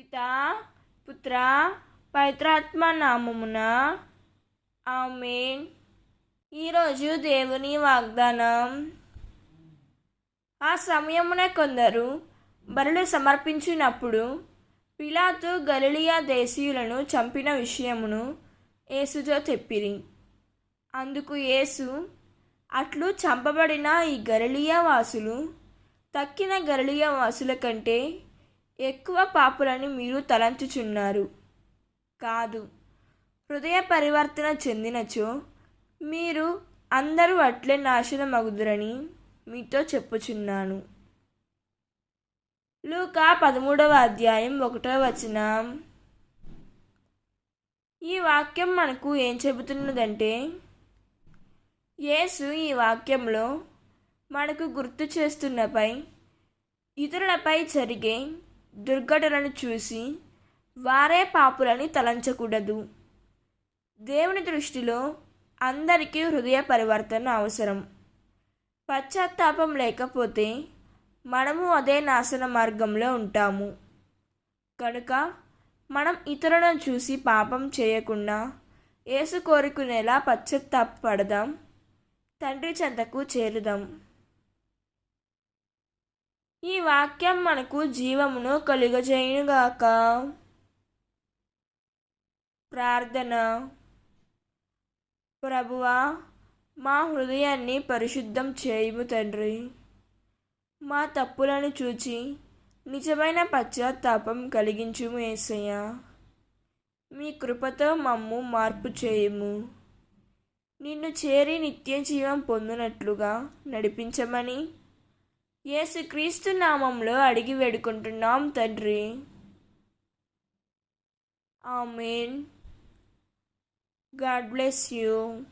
పితా పుత్ర పవిత్రాత్మ నామమున. ఆమెన్. ఈరోజు దేవుని వాగ్దానం. ఆ సమయమున కొందరు బరులు సమర్పించినప్పుడు పిలాతు గలిలియా దేశీయులను చంపిన విషయమును యేసుతో చెప్పిరి. అందుకు యేసు అట్లు చంపబడిన ఈ గలిలియా వాసులు తక్కిన గలిలియా వాసుల కంటే ఎక్కువ పాపులని మీరు తలంచుచున్నారు. కాదు హృదయ పరివర్తన చెందినచో మీరు అందరూ అట్లే నాశనమగుదురని మీతో చెప్పుచున్నాను. లూకా పదమూడవ అధ్యాయం ఒకటో వచనం. ఈ వాక్యం మనకు ఏం చెబుతున్నదంటే యేసు ఈ వాక్యంలో మనకు గుర్తు చేస్తున్నపై ఇతరులపై జరిగే దుర్ఘటనను చూసి వారే పాపులని తలంచకూడదు. దేవుని దృష్టిలో అందరికీ హృదయ పరివర్తన అవసరం. పశ్చాత్తాపం లేకపోతే మనము అదే నాశన మార్గంలో ఉంటాము. కనుక మనం ఇతరులను చూసి పాపం చేయకుండా ఏసు కోరుకునేలా పశ్చాత్తాపడదాం తండ్రి చెంతకు చేరుదాం. ఈ వాక్యం మనకు జీవమును కలుగజేయునుగాక. ప్రార్థన. ప్రభువా మా హృదయాన్ని పరిశుద్ధం చేయుము తండ్రి. మా తప్పులను చూచి నిజమైన పశ్చాత్తాపం కలిగించుము ఏసయ్య. మీ కృపతో మమ్ము మార్పు చేయము. నిన్ను చేరి నిత్య జీవం పొందినట్లుగా నడిపించమని యేసుక్రీస్తు నామంలో అడిగి వేడుకుంటున్నాం తండ్రి. ఆమెన్. God bless you.